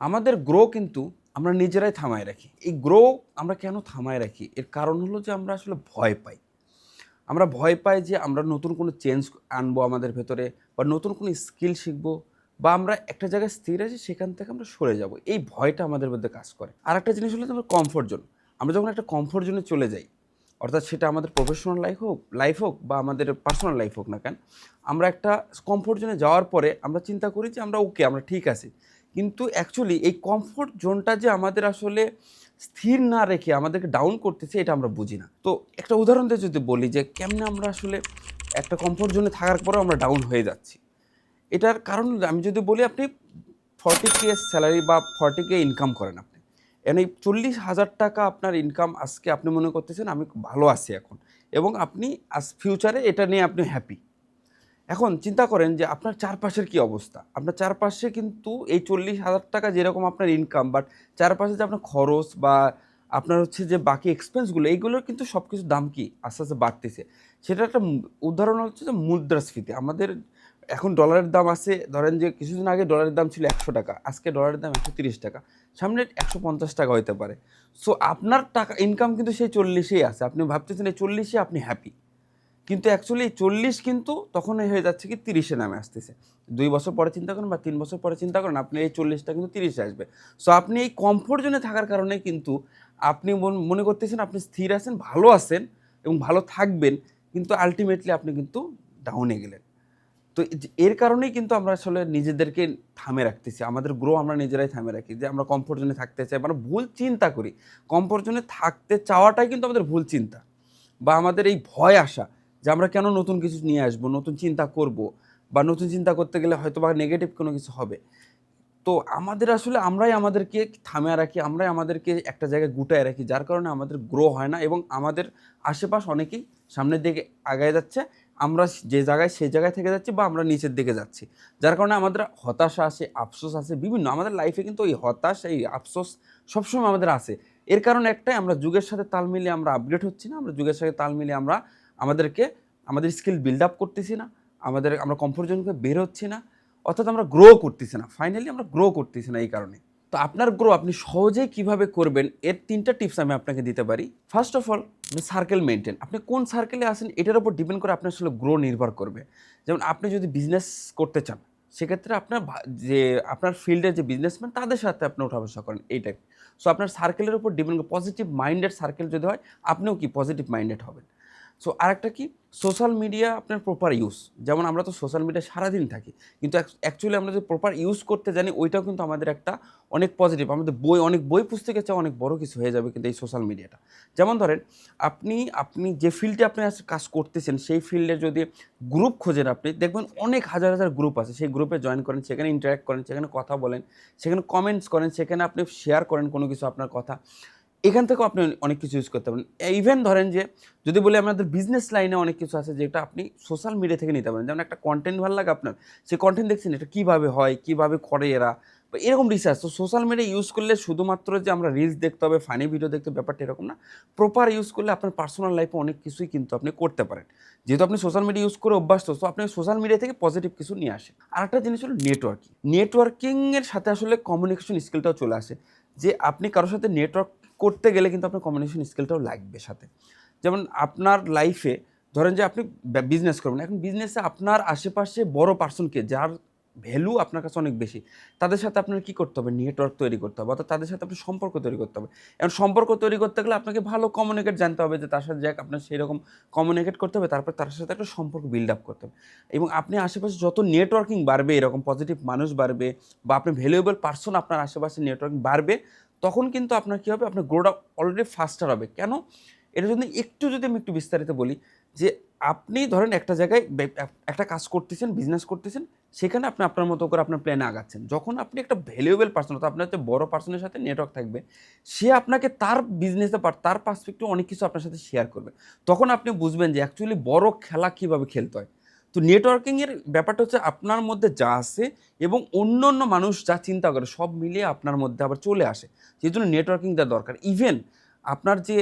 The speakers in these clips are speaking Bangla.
আমাদের গ্রো কিন্তু আমরা নিজেরাই থামায় রাখি। এই গ্রো আমরা কেন থামায় রাখি? এর কারণ হলো যে আমরা আসলে ভয় পাই। আমরা ভয় পাই যে আমরা নতুন কোনো চেঞ্জ আনব আমাদের ভেতরে বা নতুন কোনো স্কিল শিখব বা আমরা একটা জায়গায় স্থির আছি, সেখান থেকে আমরা সরে যাব। এই ভয়টা আমাদের মধ্যে কাজ করে। আর একটা জিনিস হলো তোমার কমফোর্ট জোন আমরা যখন একটা কমফোর্ট জোনে চলে যাই, অর্থাৎ সেটা আমাদের প্রফেশনাল লাইফ হোক লাইফ হোক বা আমাদের পার্সোনাল লাইফ হোক না কেন, আমরা একটা কমফোর্ট জোনে যাওয়ার পরে আমরা চিন্তা করি যে আমরা ওকে আমরা ঠিক আছি। কিন্তু অ্যাকচুয়ালি এই কমফোর্ট জোনটা যে আমাদের আসলে স্থির না রেখে আমাদেরকে ডাউন করতেছে, এটা আমরা বুঝি না। তো একটা উদাহরণ দিয়ে যদি বলি যে, কেমনে আমরা আসলে একটা কমফোর্ট জোনে থাকার পরেও আমরা ডাউন হয়ে যাচ্ছি? এটার কারণ আমি যদি বলি আপনি ফর্টি কে স্যালারি বা ফর্টি কে ইনকাম করেন আপনি। এখানে চল্লিশ হাজার টাকা আপনার ইনকাম আজকে আপনি মনে করতেছেন, আমি ভালো আছি এখন। এবং আপনি আজ ফিউচারে এটা নিয়ে আপনি হ্যাপি এখন চিন্তা করেন যে আপনার চারপাশের কি অবস্থা? আপনার চারপাশে কিন্তু এই চল্লিশ হাজার টাকা যেরকম আপনার ইনকাম বাট চারপাশে যে আপনার খরচ বা আপনার হচ্ছে যে বাকি এক্সপেন্সগুলো এইগুলোর কিন্তু সব কিছু দাম কি আস্তে আস্তে বাড়তেছে। সেটা একটা উদাহরণ হচ্ছে যে মুদ্রাস্ফীতি আমাদের এখন ডলারের দাম আছে, ধরেন যে কিছুদিন আগে ডলারের দাম ছিল একশো টাকা, আজকে ডলারের দাম একশো তিরিশ টাকা, সামনে একশো পঞ্চাশ টাকা হতে পারে। সো আপনার টাকা ইনকাম কিন্তু সেই চল্লিশেই আছে। আপনি ভাবতেছেন এই চল্লিশে আপনি হ্যাপি কিন্তু অ্যাকচুয়ালি চল্লিশ কিন্তু তখনই হয়ে যাচ্ছে কি তিরিশে নামে আসতেছে। দুই বছর পরে চিন্তা করেন বা তিন বছর পরে চিন্তা করেন, আপনি এই চল্লিশটা কিন্তু তিরিশে আসবে। সো আপনি এই কমফোর্ট জোনে থাকার কারণে কিন্তু আপনি মন- মনে করতেছেন আপনি স্থির আছেন, ভালো আছেন এবং ভালো থাকবেন, কিন্তু আলটিমেটলি আপনি কিন্তু ডাউনে গেলেন। তো এর কারণেই কিন্তু আমরা আসলে নিজেদেরকে থামে রাখতেছি। আমাদের গ্রো আমরা নিজেরাই থামে রাখি যে আমরা কমফোর্ট জোনে থাকতে চাই আমরা ভুল চিন্তা করি। কমফোর্ট জোনে থাকতে চাওয়াটাই কিন্তু আমাদের ভুল চিন্তা বা আমাদের এই ভয় আসা। যে আমরা কেন নতুন কিছু নিয়ে আসব, নতুন চিন্তা করব বা নতুন চিন্তা করতে গেলে হয়তো বা নেগেটিভ কোনো কিছু হবে। তো আমাদের আসলে আমরাই আমাদেরকে থামে রাখি, আমরাই আমাদেরকে একটা জায়গায় গুটায় রাখি, যার কারণে আমাদের গ্রো হয় না এবং আমাদের আশেপাশ অনেকেই সামনের দিকে আগায় যাচ্ছে, আমরা যে জায়গায় সেই জায়গায় থেকে যাচ্ছি বা আমরা নিচের দিকে যাচ্ছি। যার কারণে আমাদের হতাশা আসে, আফসোস আসে, বিভিন্ন আমাদের লাইফে কিন্তু এই হতাশ, এই আফসোস সবসময় আমাদের আসে। এর কারণ একটাই, আমরা যুগের সাথে তাল মিলিয়ে আমরা আপগ্রেড হচ্ছি না, আমরা যুগের সাথে তাল মিলিয়ে আমরা আমাদেরকে, আমাদের স্কিল বিল্ড আপ করতেছি না, আমাদের, আমরা কমফোর্ট জোনকে বের হচ্ছি না, অর্থাৎ আমরা গ্রো করতেছি না। ফাইনালি আমরা গ্রো করতেছি না এই কারণে। তো আপনার গ্রো আপনি সহজেই কীভাবে করবেন, এর তিনটা টিপস আমি আপনাকে দিতে পারি। First of all circle maintain আপনি কোন সার্কেলে আসেন এটার উপর ডিপেন্ড করে আপনার আসলে গ্রো নির্ভর করবে। যেমন আপনি যদি বিজনেস করতে চান, সেক্ষেত্রে আপনার যে, আপনার ফিল্ডের যে বিজনেসম্যান তাদের সাথে আপনি ওঠা বসা করেন, এইটাই। সো আপনার সার্কেলের উপর ডিপেন্ড পজিটিভ মাইন্ডেড সার্কেল যদি হয়, আপনিও কি পজিটিভ মাইন্ডেড হবেন? সো আরেকটা কি? সোশ্যাল মিডিয়া আপনার প্রপার ইউজ যেমন আমরা তো সোশ্যাল মিডিয়া সারাদিন থাকি, কিন্তু অ্যাকচুয়ালি আমরা যদি প্রপার ইউজ করতে জানি, ওইটাও কিন্তু আমাদের একটা অনেক পজিটিভ আমাদের বই, অনেক বই পুস্তকের চেয়ে অনেক বড় কিছু হয়ে যাবে কিন্তু এই সোশ্যাল মিডিয়াটা যেমন ধরেন, আপনি আপনি যে ফিল্ডে আপনি কাজ করতেছেন, সেই ফিল্ডে যদি গ্রুপ খোঁজেন আপনি, দেখবেন অনেক হাজার হাজার গ্রুপ আছে। সেই গ্রুপে জয়েন করেন, সেখানে ইন্টারাক্ট করেন, সেখানে কথা বলেন, সেখানে কমেন্টস করেন, সেখানে আপনি শেয়ার করেন কোনো কিছু আপনার কথা। এখান থেকেও আপনি অনেক কিছু ইউজ করতে পারেন। ইভেন ধরেন যে, যদি বলি আমাদের বিজনেস লাইনে অনেক কিছু আছে যেটা আপনি সোশ্যাল মিডিয়া থেকে নিতে পারেন। যেমন একটা কন্টেন্ট ভালো লাগে আপনার সেই কন্টেন্ট দেখছেন এটা কীভাবে হয়, কীভাবে করে এরা, বা এরকম রিসার্চ তো সোশ্যাল মিডিয়া ইউজ করলে শুধুমাত্র যে আমরা রিলস দেখতে হবে ফানি ভিডিও দেখতে ব্যাপারটা এরকম না। প্রপার ইউজ করলে আপনার পার্সোনাল লাইফে অনেক কিছুই কিন্তু আপনি করতে পারেন। যেহেতু আপনি সোশ্যাল মিডিয়া ইউজ করে অভ্যস্ত, তো আপনি সোশ্যাল মিডিয়া থেকে পজিটিভ কিছু নিয়ে আসেন। আর একটা জিনিস হলো নেটওয়ার্কিং নেটওয়ার্কিংয়ের সাথে আসলে কমিউনিকেশন স্কিলটাও চলে আসে। যে আপনি কারোর সাথে নেটওয়ার্ক করতে গেলে কিন্তু আপনার কমিউনিকেশন স্কিলটাও লাগবে সাথে। যেমন আপনার লাইফে ধরেন যে আপনি বিজনেস করবেন, এখন বিজনেসে আপনার আশেপাশে বড় পার্সনকে যার ভ্যালু আপনার কাছে অনেক বেশি, তাদের সাথে আপনার কি করতে হবে? নেটওয়ার্ক তৈরি করতে হবে, অর্থাৎ তাদের সাথে আপনি সম্পর্ক তৈরি করতে হবে। এখন সম্পর্ক তৈরি করতে গেলে আপনাকে ভালো কমিউনিকেট জানতে হবে যে তার সাথে যাক, আপনার সেই রকম কমিউনিকেট করতে হবে, তারপর তার সাথে একটা সম্পর্ক বিল্ড আপ করতে হবে। এবং আপনি আশেপাশে যত নেটওয়ার্কিং বাড়বে, এরকম পজিটিভ মানুষ বাড়বে, বা আপনি ভ্যালুয়েবল পার্সন আপনার আশেপাশে নেটওয়ার্কিং বাড়বে তখন কিন্তু আপনার কী হবে? আপনার গ্রোটা অলরেডি ফাস্টার হবে। কেন? এটা যদি একটু যদি আমি একটু বিস্তারিত বলি যে আপনি ধরেন একটা জায়গায় একটা কাজ করতেছেন বিজনেস করতেছেন, সেখানে আপনি আপনার মতো করে আপনার প্ল্যানে আগাচ্ছেন। যখন আপনি একটা ভ্যালুয়েবল পার্সন অর্থাৎ আপনার হচ্ছে বড় পার্সনের সাথে নেটওয়ার্ক থাকবে, সে আপনাকে তার বিজনেসে তার পার্সপেক্টিভ অনেক কিছু আপনার সাথে শেয়ার করবে। তখন আপনি বুঝবেন যে অ্যাকচুয়ালি বড় খেলা কীভাবে খেলতে হয়। তো নেটওয়ার্কিংয়ের ব্যাপারটা হচ্ছে আপনার মধ্যে যা আছে এবং অন্য অন্য মানুষ যা চিন্তা করে সব মিলিয়ে আপনার মধ্যে আবার চলে আসে। সেই জন্য নেটওয়ার্কিং দেওয়া দরকার। ইভেন আপনার যে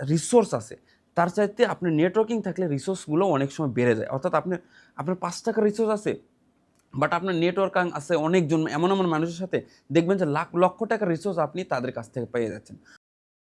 রিসোর্স আছে, তার চাইতে আপনার নেটওয়ার্কিং থাকলে রিসোর্সগুলো অনেক সময় বেড়ে যায়। অর্থাৎ আপনি, আপনার পাঁচ টাকার রিসোর্স আছে বাট আপনার নেটওয়ার্কিং আছে অনেকজন, এমন এমন মানুষের সাথে দেখবেন যে লাখ, লক্ষ টাকার রিসোর্স আপনি তাদের কাছ থেকে পেয়ে যাচ্ছেন।